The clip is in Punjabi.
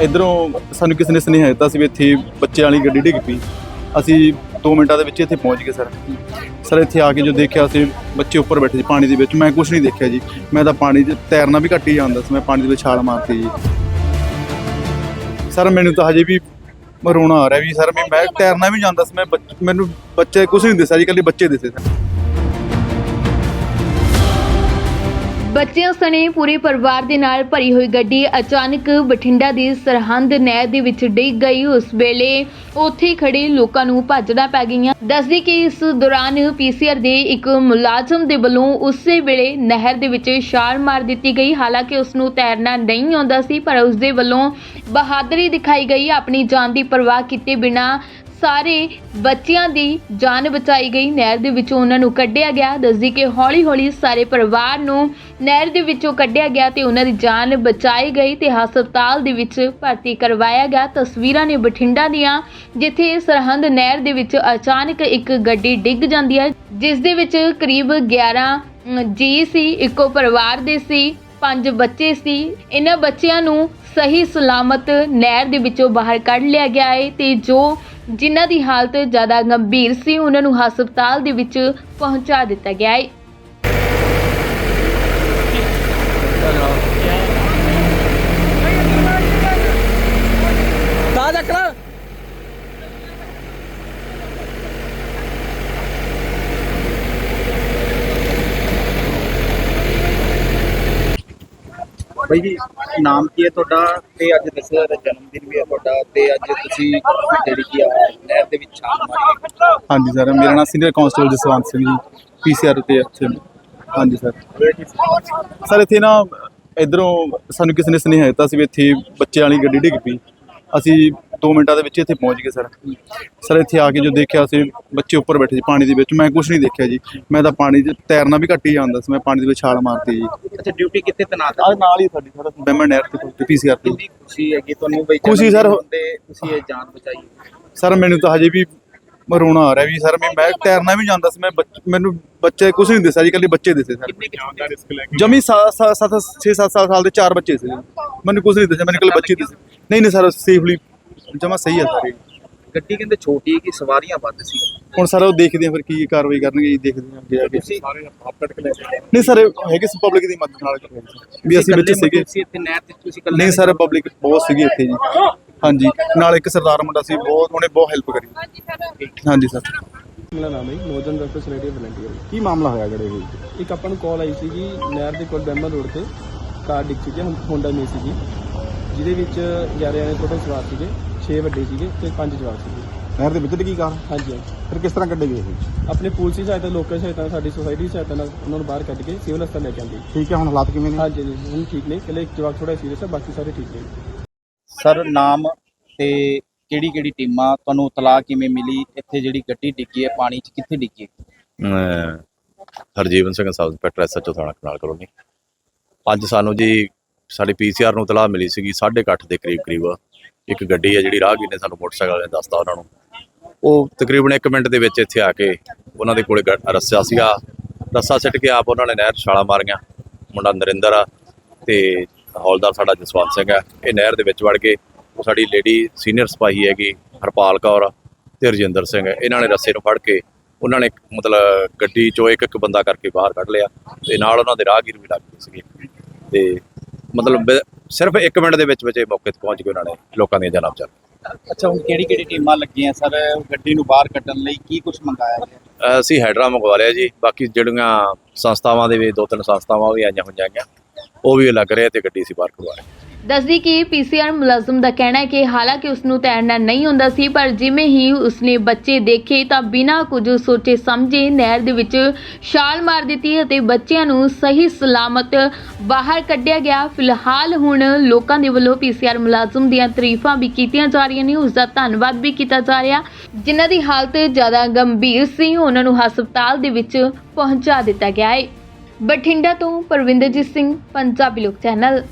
ਇਧਰੋਂ ਸਾਨੂੰ ਕਿਸੇ ਨੇ ਸੁਨੇਹਾ ਦਿੱਤਾ ਸੀ ਵੀ ਇੱਥੇ ਬੱਚਿਆਂ ਵਾਲੀ ਗੱਡੀ ਡਿੱਗ ਪਈ। ਅਸੀਂ 2 ਮਿੰਟਾਂ ਦੇ ਵਿੱਚ ਇੱਥੇ ਪਹੁੰਚ ਗਏ, ਸਰ। ਸਰ, ਇੱਥੇ ਆ ਕੇ ਜੋ ਦੇਖਿਆ ਅਸੀਂ ਬੱਚੇ ਉੱਪਰ ਬੈਠੇ ਸੀ ਪਾਣੀ ਦੇ ਵਿੱਚ, ਮੈਂ ਕੁਝ ਨਹੀਂ ਦੇਖਿਆ ਜੀ। ਮੈਂ ਤਾਂ ਪਾਣੀ 'ਚ ਤੈਰਨਾ ਵੀ ਘੱਟ ਹੀ ਜਾਂਦਾ ਸੀ, ਮੈਂ ਪਾਣੀ ਦੇ ਵਿੱਚ ਛਾਲ ਮਾਰਤੀ ਜੀ। ਸਰ, ਮੈਨੂੰ ਤਾਂ ਹਜੇ ਵੀ ਰੋਣਾ ਆ ਰਿਹਾ ਵੀ, ਸਰ, ਮੈਂ ਤੈਰਨਾ ਵੀ ਜਾਂਦਾ ਸੀ, ਮੈਂ ਬੱਚ- ਮੈਨੂੰ ਬੱਚੇ ਕੁਝ ਨਹੀਂ ਦਿਸਿਆ ਜੀ, ਇਕੱਲੇ ਬੱਚੇ ਦਿਸੇ ਸਰ ਬੱਚਿਆਂ ਸਣੇ ਪੂਰੇ ਪਰਿਵਾਰ ਦੇ ਨਾਲ ਭਰੀ ਹੋਈ ਗੱਡੀ ਅਚਾਨਕ ਬਠਿੰਡਾ ਦੀ ਸਰਹੰਦ ਨਹਿਰ ਦੇ ਵਿੱਚ ਡਿੱਗ ਗਈ। ਉਸ ਵੇਲੇ ਉੱਥੇ ਖੜੇ ਲੋਕਾਂ ਨੂੰ ਭੱਜਣਾ ਪੈ ਗਈਆਂ। ਦੱਸਦੀ ਕਿ ਇਸ ਦੌਰਾਨ ਪੀਸੀਆਰ ਦੇ ਇੱਕ ਮੁਲਾਜ਼ਮ ਦੇ ਵੱਲੋਂ ਉਸੇ ਵੇਲੇ ਨਹਿਰ ਦੇ ਵਿੱਚ ਛਾਲ ਮਾਰ ਦਿੱਤੀ ਗਈ। ਹਾਲਾਂਕਿ ਉਸ ਨੂੰ ਤੈਰਨਾ ਨਹੀਂ ਆਉਂਦਾ ਸੀ, ਪਰ ਉਸ ਦੇ ਵੱਲੋਂ ਬਹਾਦਰੀ ਦਿਖਾਈ ਗਈ। ਆਪਣੀ ਜਾਨ ਦੀ ਪਰਵਾਹ ਕੀਤੇ ਬਿਨਾਂ ਸਾਰੇ ਬੱਚਿਆਂ ਦੀ ਜਾਨ ਬਚਾਈ ਗਈ। ਨਹਿਰ ਦੇ ਵਿੱਚੋਂ ਉਹਨਾਂ ਨੂੰ ਕੱਢਿਆ ਗਿਆ। ਦੱਸਦੀ ਕਿ ਹੌਲੀ-ਹੌਲੀ ਸਾਰੇ ਪਰਿਵਾਰ ਨੂੰ ਨਹਿਰ ਦੇ ਵਿੱਚੋਂ ਕੱਢਿਆ ਗਿਆ ਤੇ ਉਹਨਾਂ ਦੀ ਜਾਨ ਬਚਾਈ ਗਈ ਤੇ ਹਸਪਤਾਲ ਦੇ ਵਿੱਚ ਭਰਤੀ ਕਰਵਾਇਆ ਗਿਆ। ਤਸਵੀਰਾਂ ਨੇ ਬਠਿੰਡਾ ਦੀਆਂ, ਜਿੱਥੇ ਸਰਹੰਦ ਨਹਿਰ ਦੇ ਵਿੱਚ ਅਚਾਨਕ ਇੱਕ ਗੱਡੀ ਡਿੱਗ ਜਾਂਦੀ ਹੈ, ਜਿਸ ਦੇ ਵਿੱਚ ਕਰੀਬ 11 ਜੀ ਸੀ, ਇੱਕੋ ਪਰਿਵਾਰ ਦੇ ਸੀ, ਪੰਜ ਬੱਚੇ ਸੀ। ਇਹਨਾਂ ਬੱਚਿਆਂ ਨੂੰ ਸਹੀ ਸਲਾਮਤ ਨਹਿਰ ਦੇ ਵਿੱਚੋਂ ਬਾਹਰ ਕੱਢ ਲਿਆ ਗਿਆ ਹੈ ਤੇ ਜੋ ਜਿਨ੍ਹਾਂ ਦੀ ਹਾਲਤ ਜ਼ਿਆਦਾ ਗੰਭੀਰ ਸੀ, ਉਹਨਾਂ ਨੂੰ ਹਸਪਤਾਲ ਦੇ ਵਿੱਚ ਪਹੁੰਚਾ ਦਿੱਤਾ ਗਿਆ ਹੈ ਤਾਂ ਚੱਕਣਾ। ਬਾਈ ਜੀ। ਨਾਮ ਕੀ ਹੈ ਤੁਹਾਡਾ? ਤੇ ਅੱਜ ਦੱਸਿਆ ਦਾ ਜਨਮ ਦਿਨ ਵੀ ਹੈ ਤੁਹਾਡਾ ਤੇ ਅੱਜ ਤੁਸੀਂ ਜਿਹੜੀ ਕੀ ਆ, ਨਹਿਰ ਦੇ ਵਿੱਚ ਛਾਲ ਮਾਰੀ ਹੈ। ਹਾਂਜੀ ਸਰ, ਮੇਰਾ ਨਾਮ senior constable Jaswant Singh ji PCR ਤੇ ਇੱਥੇ ਹਾਂਜੀ ਸਰ। ਸਰ, ਇੱਥੇ ਨਾ ਇਧਰੋਂ ਸਾਨੂੰ ਕਿਸੇ ਨੇ ਸੁਨੇਹਾ ਦਿੱਤਾ ਸੀ ਵੀ ਇੱਥੇ ਬੱਚਿਆਂ ਵਾਲੀ ਗੱਡੀ ਡਿੱਗ ਪਈ। ਅਸੀਂ 2 ਮਿੰਟਾਂ ਦੇ ਵਿੱਚ ਇੱਥੇ ਪਹੁੰਚ ਗਏ ਸਰ। ਸਰ ਇੱਥੇ ਆ ਕੇ ਜੋ ਦੇਖਿਆ ਅਸੀਂ ਬੱਚੇ ਉੱਪਰ ਬੈਠੇ ਸੀ ਪਾਣੀ ਦੇ ਵਿੱਚ। ਮੈਂ ਕੁਝ ਨਹੀਂ ਦੇਖਿਆ ਜੀ। ਮੈਂ ਤਾਂ ਪਾਣੀ 'ਚ ਤੈਰਨਾ ਵੀ ਘੱਟ ਹੀ ਜਾਂਦਾ ਸੀ। ਮੈਂ ਪਾਣੀ ਦੇ ਵਿੱਚ ਛਾਲ ਮਾਰਤੀ ਜੀ। ਅੱਛਾ ਡਿਊਟੀ ਕਿੱਥੇ ਤੈਨਾਤ ਆ ਨਾਲ ਹੀ ਸਾਡੀ ਸਰ। ਬੈਮਨ ਨਹਿਰ ਤੇ ਪੀਸੀਆਰ ਤੇ। ਖੁਸ਼ੀ ਹੈਗੀ ਤੁਹਾਨੂੰ ਬਈ ਖੁਸ਼ੀ ਸਰ। ਤੁਸੀਂ ਇਹ ਜਾਨ ਬਚਾਈ। ਸਰ ਮੈਨੂੰ ਤਾਂ ਹਜੇ ਵੀ ਰੋਣਾ ਆ ਰਿਹਾ ਵੀ ਸਰ ਮੈਂ ਮੈਂ ਤੈਰਨਾ ਵੀ ਜਾਂਦਾ ਸੀ। ਮੈਂ ਬੱਚ- ਮੈਨੂੰ ਬੱਚੇ ਕੁਝ ਨਹੀਂ ਦਿਸਿਆ ਜੀ ਇਕੱਲੇ ਬੱਚੇ ਦਿਸੇ ਸਰ। ਦਾ ਜਮੀ 7 7 6 7 ਸਾਲ ਦੇ ਚਾਰ ਬੱਚੇ ਸੀ ਮੈਨੂੰ ਕੁਝ ਨਹੀਂ ਦਿਸਿਆ ਮੈਨੂੰ ਇਕੱਲੇ ਬੱਚੇ ਦਿਸੇ। ਨਹੀਂ ਨਹੀਂ ਸਰ ਸੇਫਲੀ ਜਮਾ ਸਹੀ ਹੈ ਸਰ। ਗੱਡੀ ਕਹਿੰਦੇ ਛੋਟੀ ਹੈ ਕਿ ਸਵਾਰੀਆਂ ਵੱਧ ਸੀ? ਹੁਣ ਸਰ ਉਹ ਦੇਖਦੇ ਆ ਫਿਰ ਕੀ ਕਾਰਵਾਈ ਕਰਨਗੇ ਜੀ ਦੇਖਦੇ ਆ ਅੱਗੇ ਆ ਕੇ। ਤੁਸੀਂ ਸਾਰੇ ਹੱਥ ਕੱਟ ਕੇ ਲੈ ਨਹੀਂ ਸਰ ਹੈਗੇ ਸੀ ਪਬਲਿਕ ਦੀ ਮਦਦ ਨਾਲ ਸੀ। ਵੀ ਅਸੀਂ ਵਿੱਚ ਸੀਗੇ। ਇੱਥੇ ਨਹਿਰ ਤੇ ਤੁਸੀਂ ਇਕੱਲੇ ਨਹੀਂ ਸਰ ਪਬਲਿਕ ਬਹੁਤ ਸੀਗੀ ਇੱਥੇ ਜੀ। ਹਾਂਜੀ ਨਾਲ ਇੱਕ ਸਰਦਾਰ ਮੁੰਡਾ ਸੀ ਬਹੁਤ ਉਹਨੇ ਬਹੁਤ ਹੈਲਪ ਕਰੀ। ਹਾਂਜੀ ਸਰ। ਮੇਰਾ ਨਾਮ ਹੈ ਨੋਜਨ ਰੈਫਰੈਂਸ ਰੇਡੀਓ ਵਲੰਟੀਅਰ। ਕੀ ਮਾਮਲਾ ਹੋਇਆ ਜਿਹੜੇ ਇਹ ਇੱਕ ਆਪਾਂ ਨੂੰ ਕਾਲ ਆਈ ਸੀਗੀ ਨਹਿਰ ਦੇ ਕੋਲ ਬੈਂਬਾ ਰੋਡ ਤੇ। ਕਾਰ ਡਿੱਗ ਚੁੱਕੀ ਹੈ ਹੋਂਡਾ ਮੇ ਸੀਗੀ। ਜਿਹਦੇ ਵਿੱਚ 11 ਜਣੇ ਟੋਟਲ ਸਵਾਰ ਸੀਗੇ। 6 ਵੱਡੇ ਸੀਗੇ ਤੇ 5 ਜਵਾਕ ਸੀਗੇ। ਨਹਿਰ ਦੇ ਵਿੱਚ ਡਿੱਗੀ ਕਾਰ? ਹਾਂਜੀ ਹਾਂਜੀ। ਫਿਰ ਕਿਸ ਤਰ੍ਹਾਂ ਕੱਢੇ ਗਏ ਇਹ? ਆਪਣੇ ਪੁਲਿਸ ਦੀ ਸਹਾਇਤਾ ਲੋਕਲ ਸਹਾਇਤਾ ਨਾਲ, ਸਾਡੀ ਸੁਸਾਇਟੀ ਦੀ ਸਹਾਇਤਾ ਨਾਲ ਉਹਨਾਂ ਨੂੰ ਬਾਹਰ ਕੱਢ ਕੇ ਸਿਵਲ ਹਸਪਤਾਲ ਲੈ ਕੇ ਆਂਦੇ ਠੀਕ ਹੈ ਹੁਣ ਹਾਲਾਤ ਕਿਵੇਂ ਨੇ? ਹਾਂਜੀ ਜੀ ਹੁਣ ਠੀਕ ਨੇ। ਇਕੱਲੇ ਇੱਕ ਜਵਾਕ ਥੋੜਾ ਸੀਰੀਅਸ ਹੈ ਬਾਕੀ ਸਾਰੇ ਠੀਕ ਨੇ। ਸਰ ਨਾਮ ਤੇ ਕਿਹੜੀ ਕਿਹੜੀ ਟੀਮਾਂ? ਤੁਹਾਨੂੰ ਤਲਾਹ ਕਿਵੇਂ ਮਿਲੀ? ਇੱਥੇ ਜਿਹੜੀ ਗੱਡੀ ਡਿੱਗੀ ਹੈ ਪਾਣੀ 'ਚ ਕਿੱਥੇ ਡਿੱਗੀ ਹੈ? Harjeevan Singh sub inspector SHO ਥਾਣਾ ਕਨਾਲ ਕਲੋਨੀ। ਅੱਜ ਸਾਨੂੰ ਜੀ ਸਾਡੀ ਪੀਸੀਆਰ ਨੂੰ ਤਲਾਹ ਮਿਲੀ ਸੀਗੀ 8:30 ਦੇ ਕਰੀਬ ਕਰੀਬ ਇੱਕ ਗੱਡੀ ਹੈ ਜਿਹੜੀ ਰਾਹਗੀਰ ਨੇ ਸਾਨੂੰ ਮੋਟਰਸਾਈਕਲ ਵਾਲੇ ਨੇ ਦੱਸਤਾ ਉਹਨਾਂ ਨੂੰ। ਉਹ ਤਕਰੀਬਨ 1 ਮਿੰਟ ਦੇ ਵਿੱਚ ਇੱਥੇ ਆ ਕੇ ਉਹਨਾਂ ਦੇ ਕੋਲੇ ਗ- ਰੱਸਾ ਸੀਗਾ। ਰੱਸਾ ਸਿੱਟ ਕੇ ਆਪ ਉਹਨਾਂ ਨੇ ਨਹਿਰ 'ਚ ਛਾਲਾਂ ਮਾਰੀਆਂ। ਮੁੰਡਾ ਨਰਿੰਦਰ ਆ ਤੇ ਹੌਲਦਾਰ ਸਾਡਾ ਜਸਵੰਤ ਸਿੰਘ ਆ ਇਹ ਨਹਿਰ ਦੇ ਵਿੱਚ ਵੜ ਗਏ ਉਹ ਸਾਡੀ ਲੇਡੀ ਸੀਨੀਅਰ ਸਿਪਾਹੀ ਹੈਗੀ, ਹਰਪਾਲ ਕੌਰ ਤੇ ਰਜਿੰਦਰ ਸਿੰਘ। ਇਹਨਾਂ ਨੇ ਰੱਸੇ ਨੂੰ ਫੜ ਕੇ ਉਹਨਾਂ ਨੇ ਮਤਲਬ ਗੱਡੀ ਚੋਂ ਇੱਕ ਇੱਕ ਬੰਦਾ ਕਰਕੇ ਬਾਹਰ ਕੱਢ ਲਿਆ ਤੇ ਨਾਲ ਉਹਨਾਂ ਦੇ ਰਾਹਗੀਰ ਵੀ ਲੱਗ ਗਏ ਸੀਗੇ। ਤੇ ਮਤਲਬ ਸਿਰਫ 1 ਮਿੰਟ ਦੇ ਵਿੱਚ ਵਿੱਚ ਇਹ ਮੌਕੇ ਤੇ ਪਹੁੰਚ ਗਏ ਉਹਨਾਂ ਨੇ ਲੋਕਾਂ ਦੀਆਂ ਜਾਨਾਂ ਬਚਾ ਅੱਛਾ ਹੁਣ ਕਿਹੜੀ ਕਿਹੜੀ ਟੀਮਾਂ ਲੱਗੀਆਂ? ਸਰ ਗੱਡੀ ਨੂੰ ਬਾਹਰ ਕੱਢਣ ਲਈ ਕੀ ਕੁਝ ਮੰਗਾਇਆ ਗਿਆ? ਅਸੀਂ ਹੈਡਰਾ ਮੰਗਵਾ ਲਿਆ ਜੀ। ਬਾਕੀ ਜਿਹੜੀਆਂ ਸੰਸਥਾਵਾਂ ਦੇ ਵੀ ਦੋ ਤਿੰਨ ਸੰਸਥਾਵਾਂ ਵੀ ਆਈਆਂ ਹੋਈਆਂ ਹੈਗੀਆਂ ਉਹ ਵੀ ਲੱਗ ਰਹੇ ਆ ਤੇ ਗੱਡੀ ਅਸੀਂ ਬਾਹਰ ਕਰਵਾ ਰਹੇ। ਦੱਸਦੀ ਕਿ ਪੀਸੀਆਰ ਮੁਲਾਜ਼ਮ ਦਾ ਕਹਿਣਾ ਹੈ ਕਿ ਹਾਲਾਂਕਿ ਉਸ ਨੂੰ ਤੈਰਨਾ ਨਹੀਂ ਹੁੰਦਾ ਸੀ, ਪਰ ਜਿਵੇਂ ਹੀ ਉਸਨੇ ਬੱਚੇ ਦੇਖੇ ਤਾਂ ਬਿਨਾਂ ਕੁਝ ਸੋਚੇ ਸਮਝੇ ਨਹਿਰ ਦੇ ਵਿੱਚ ਛਾਲ ਮਾਰ ਦਿੱਤੀ ਅਤੇ ਬੱਚਿਆਂ ਨੂੰ ਸਹੀ ਸਲਾਮਤ ਬਾਹਰ ਕੱਢਿਆ ਗਿਆ। ਫਿਲਹਾਲ ਹੁਣ ਲੋਕਾਂ ਦੇ ਵੱਲੋਂ ਪੀਸੀਆਰ ਮੁਲਾਜ਼ਮ ਦੀਆਂ ਤਾਰੀਫਾਂ ਵੀ ਕੀਤੀਆਂ ਜਾ ਰਹੀਆਂ ਨੇ ਉਸ ਦਾ ਧੰਨਵਾਦ ਵੀ ਕੀਤਾ ਜਾ ਰਿਹਾ। ਜਿਨ੍ਹਾਂ ਦੀ ਹਾਲਤ ਜ਼ਿਆਦਾ ਗੰਭੀਰ ਸੀ, ਉਹਨਾਂ ਨੂੰ ਹਸਪਤਾਲ ਦੇ ਵਿੱਚ ਪਹੁੰਚਾ ਦਿੱਤਾ ਗਿਆ ਹੈ ਬਠਿੰਡਾ ਤੋਂ ਪਰਵਿੰਦਰਜੀਤ ਸਿੰਘ, ਪੰਜਾਬੀ ਲੋਕ ਚੈਨਲ।